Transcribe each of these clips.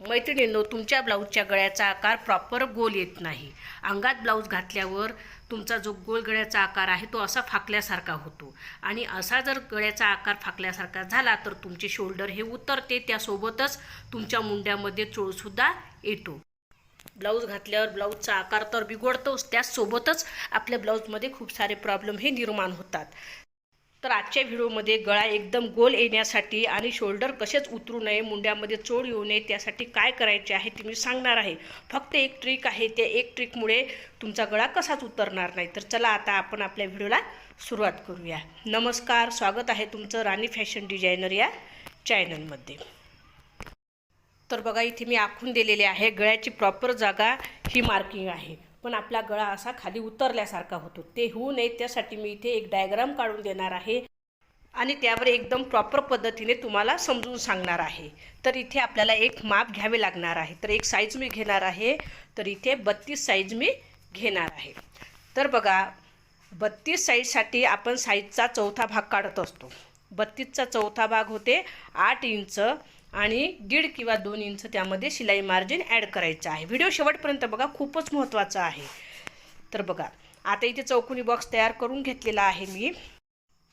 मैत्रिणींनो तुमच्या ब्लाऊजच्या गळ्याचा आकार प्रॉपर गोल येत नाही. अंगात ब्लाऊज घातल्यावर तुमचा जो गोल गळ्याचा आकार आहे तो असा फाकल्यासारखा होतो. आणि असा जर गळ्याचा आकार फाकल्यासारखा झाला तर तुमचे शोल्डर हे उतरते त्यासोबतच तुमच्या मुंड्यामध्ये चोळसुद्धा येतो. ब्लाऊज घातल्यावर ब्लाऊजचा आकार तर बिघडतोच त्याचसोबतच आपल्या ब्लाऊजमध्ये खूप सारे प्रॉब्लेम हे निर्माण होतात. तर आजच्या व्हिडिओमध्ये गळा एकदम गोल येण्यासाठी आणि शोल्डर कसेच उतरू नये मुंड्यामध्ये चोळ येऊ नये त्यासाठी काय करायचे आहे ते मी सांगणार आहे. फक्त एक ट्रिक आहे त्या एक ट्रिकमुळे तुमचा गळा कसाच उतरणार नाही. तर चला आता आपण आपल्या व्हिडिओला सुरुवात करूया. नमस्कार स्वागत आहे तुमचं राणी फॅशन डिझायनर या चॅनलमध्ये. तर बघा इथे मी आखून दिलेले आहे गळ्याची प्रॉपर जागा ही मार्किंग आहे. पण आपला गळा असा खाली उतरल्यासारखा होतो. ते होऊ नये त्यासाठी मी इथे एक डायग्राम काढून देणार आहे. आणि त्यावर एकदम प्रॉपर पद्धतीने तुम्हाला समजून सांगणार आहे. तर इथे आपल्याला एक माप घ्यावे लागणार आहे. तर एक साईज मी घेणार आहे. तर इथे बत्तीस साईज मी घेणार आहे. तर बघा बत्तीस साईजसाठी आपण साईजचा चौथा भाग काढत असतो. बत्तीसचा चौथा भाग होते आठ इंच. आणि दीड किंवा दोन इंच त्यामध्ये शिलाई मार्जिन ॲड करायचं आहे. व्हिडिओ शेवटपर्यंत बघा खूपच महत्त्वाचा आहे. तर बघा आता इथे चौकोनी बॉक्स तयार करून घेतलेला आहे मी.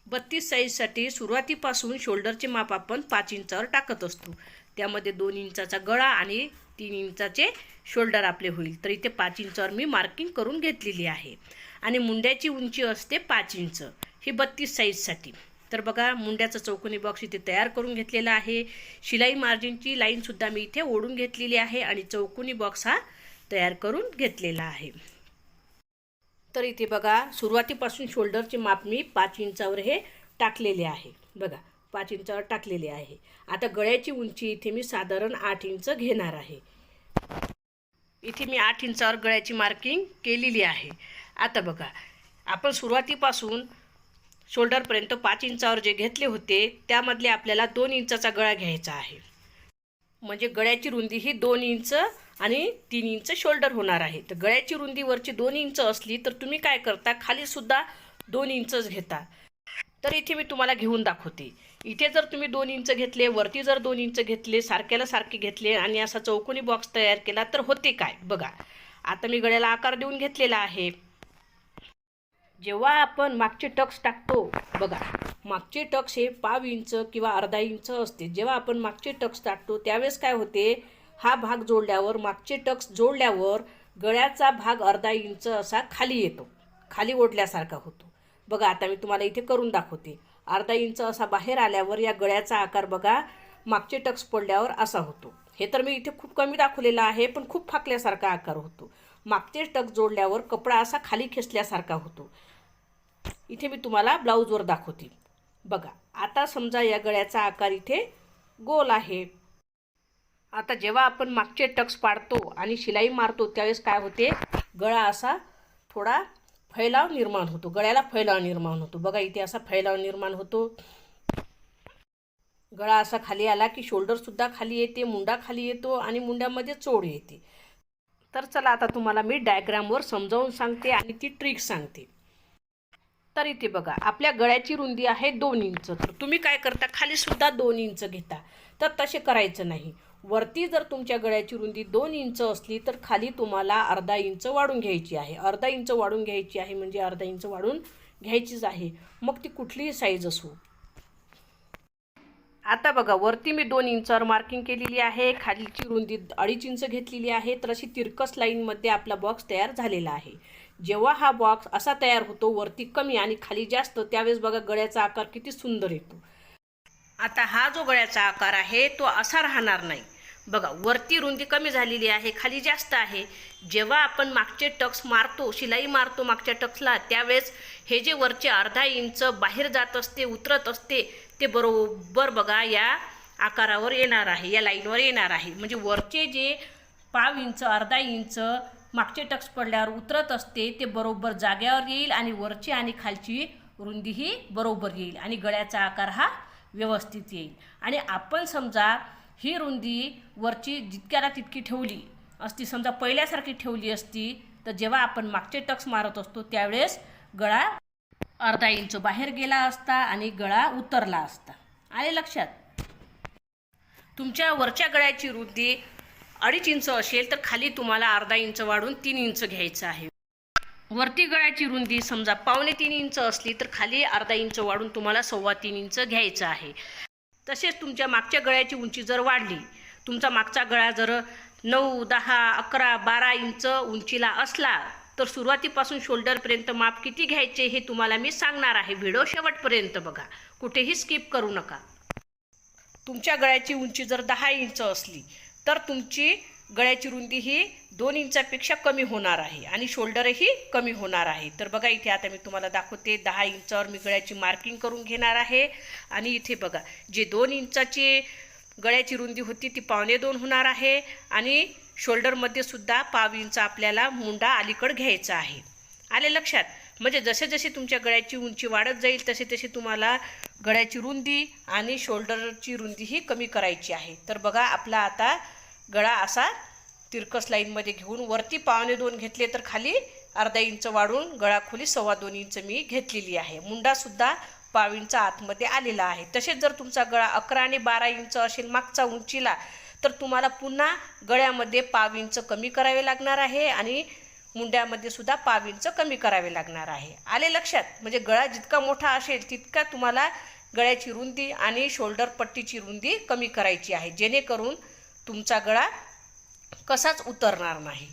बत्तीस साईजसाठी सुरुवातीपासून शोल्डरचे माप आपण पाच इंचावर टाकत असतो. त्यामध्ये दोन इंचाचा गळा आणि तीन इंचाचे शोल्डर आपले होईल. तर इथे पाच इंचावर मी मार्किंग करून घेतलेली आहे. आणि मुंड्याची उंची असते पाच इंच. ही बत्तीस साईजसाठी तर बघा मुंड्याचं चौकोनी बॉक्स इथे तयार करून घेतलेला आहे. शिलाई मार्जिनची लाईनसुद्धा मी इथे ओढून घेतलेली आहे आणि चौकोनी बॉक्स हा तयार करून घेतलेला आहे. तर इथे बघा सुरुवातीपासून शोल्डरचे माप मी पाच इंचावर हे टाकलेले आहे. बघा पाच इंचावर टाकलेले आहे. आता गळ्याची उंची इथे मी साधारण आठ इंच घेणार आहे. इथे मी आठ इंचावर गळ्याची मार्किंग केलेली आहे. आता बघा आपण सुरुवातीपासून शोल्डरपर्यंत पाच इंचावर जे घेतले होते त्यामधले आपल्याला दोन इंचाचा गळा घ्यायचा आहे. म्हणजे गळ्याची रुंदी ही दोन इंच आणि तीन इंच शोल्डर होणार आहे. तर गळ्याची रुंदी वरची दोन इंच असली तर तुम्ही काय करता? खालीसुद्धा दोन इंचच घेता. तर इथे मी तुम्हाला घेऊन दाखवते. इथे जर तुम्ही दोन इंच घेतले वरती जर दोन इंच घेतले सारख्याला सारखे घेतले आणि असा चौकोनी बॉक्स तयार केला तर होते काय? बघा. आता मी गळ्याला आकार देऊन घेतलेला आहे. जेव्हा आपण मागचे टक्स टाकतो बघा मागचे टक्स हे पाव इंच किंवा अर्धा इंच असते. जेव्हा आपण मागचे टक्स टाकतो त्यावेळेस काय होते? हा भाग जोडल्यावर मागचे टक्स जोडल्यावर गळ्याचा भाग अर्धा इंच असा खाली येतो. खाली ओढल्यासारखा होतो. बघा आता मी तुम्हाला इथे करून दाखवते. अर्धा इंच असा बाहेर आल्यावर या गळ्याचा आकार बघा मागचे टक्स पडल्यावर असा होतो. हे तर मी इथे खूप कमी दाखवलेलं आहे पण खूप फाकल्यासारखा आकार होतो. मागचे टक जोडल्यावर कपडा असा खाली खेचल्यासारखा होतो. इथे मी तुम्हाला ब्लाऊजवर दाखवते. बघा आता समजा या गळ्याचा आकार इथे गोल आहे. आता जेव्हा आपण मागचे टक्स पाडतो आणि शिलाई मारतो त्यावेळेस काय होते? गळा असा थोडा फैलाव निर्माण होतो. गळ्याला फैलाव निर्माण होतो. बघा इथे असा फैलाव निर्माण होतो. गळा असा खाली आला की शोल्डरसुद्धा खाली येते मुंडा खाली येतो आणि मुंड्यामध्ये चोड येते. तर चला आता तुम्हाला मी डायग्रामवर समजावून सांगते आणि ती ट्रिक सांगते. तर इथे बघा आपल्या गळ्याची रुंदी आहे दोन इंच. तर तुम्ही काय करता खाली सुद्धा दोन इंच घेता. तर तसे करायचं नाही. वरती जर तुमच्या गळ्याची रुंदी दोन इंच असली तर खाली तुम्हाला अर्धा इंच वाढून घ्यायची आहे. अर्धा इंच वाढून घ्यायची आहे म्हणजे अर्धा इंच वाढून घ्यायचीच आहे. मग ती कुठलीही साईज असो. आता बघा वरती मी दोन इंचावर मार्किंग केलेली आहे. खालीची रुंदी अडीच इंच घेतलेली आहे. तर अशी तिरकस लाईनमध्ये आपला बॉक्स तयार झालेला आहे. जेव्हा हा बॉक्स असा तयार होतो वरती कमी आणि खाली जास्त त्यावेळेस बघा गळ्याचा आकार किती सुंदर येतो. आता हा जो गळ्याचा आकार आहे तो असा राहणार नाही. बघा वरती रुंदी कमी झालेली आहे खाली जास्त आहे. जेव्हा आपण मागचे टक्स मारतो शिलाई मारतो मागच्या टक्सला त्यावेळेस हे जे वरचे अर्धा इंच बाहेर जात असते उतरत असते ते बरोबर बघा या आकारावर येणार आहे या लाईनवर येणार आहे. म्हणजे वरचे जे पाव इंच अर्धा इंच मागचे टक्स पडल्यावर उतरत असते ते बरोबर जाग्यावर येईल आणि वरची आणि खालची रुंदीही बरोबर येईल आणि गळ्याचा आकार हा व्यवस्थित येईल. आणि आपण समजा ही रुंदी वरची जितक्याला तितकी ठेवली असती समजा पहिल्यासारखी ठेवली असती तर जेव्हा आपण मागचे टक्स मारत असतो त्यावेळेस गळा अर्धा इंच बाहेर गेला असता आणि गळा उतरला असता. आले लक्षात? तुमच्या वरच्या गळ्याची रुंदी अडीच इंच असेल तर खाली तुम्हाला अर्धा इंच वाढून तीन इंच घ्यायचं आहे. वरती गळ्याची रुंदी समजा पावणे तीन इंच असली तर खाली अर्धा इंच वाढून तुम्हाला सव्वा तीन इंच घ्यायचं आहे. तसेच तुमच्या मागच्या गळ्याची उंची जर वाढली तुमचा मागचा गळा जर नऊ दहा अकरा बारा इंच उंचीला असला तर सुरुवातीपासून शोल्डरपर्यंत माप किती घ्यायचे हे तुम्हाला मी सांगणार आहे. व्हिडिओ शेवटपर्यंत बघा. कुठेही स्किप करू नका. तुमच्या गळ्याची उंची जर दहा इंच असली तर तुमची गळ्याची रुंदी ही दोन इंचापेक्षा कमी होणार आहे आणि शोल्डरही कमी होणार आहे. तर बघा इथे आता मी तुम्हाला दाखवते दहा इंचावर मी गळ्याची मार्किंग करून घेणार आहे. आणि इथे बघा जे दोन इंचाची गळ्याची रुंदी होती ती पावणे दोन होणार आहे आणि शोल्डरमध्ये सुद्धा पाव इंच आपल्याला मुंडा अलीकड घ्यायचा आहे. आले लक्षात? म्हणजे जसे जसे तुमच्या गळ्याची उंची वाढत जाईल तसे तसे तुम्हाला गळ्याची रुंदी आणि शोल्डरची रुंदी ही कमी करायची आहे. तर बघा आपला आता गळा असा तिरकस लाईनमध्ये घेऊन वरती पावणे दोन घेतले तर खाली अर्धा इंच वाढून गळाखोली सव्वा दोन इंच मी घेतलेली आहे. मुंडासुद्धा पाव इंच आतमध्ये आलेला आहे. तसेच जर तुमचा गळा अकरा आणि बारा इंच असेल मागचा उंचीला तर तुम्हाला पुन्हा गळ्यामध्ये पाव इंच कमी करावे लागणार आहे आणि मुंड्यामध्ये सुद्धा पाव इंच कमी करावे लागणार आहे. आले लक्षात? म्हणजे गळा जितका मोठा असेल तितका तुम्हाला गळ्याची रुंदी आणि शोल्डर पट्टीची रुंदी कमी करायची आहे. जेणेकरून तुमचा गळा कसाच उतरणार नाही?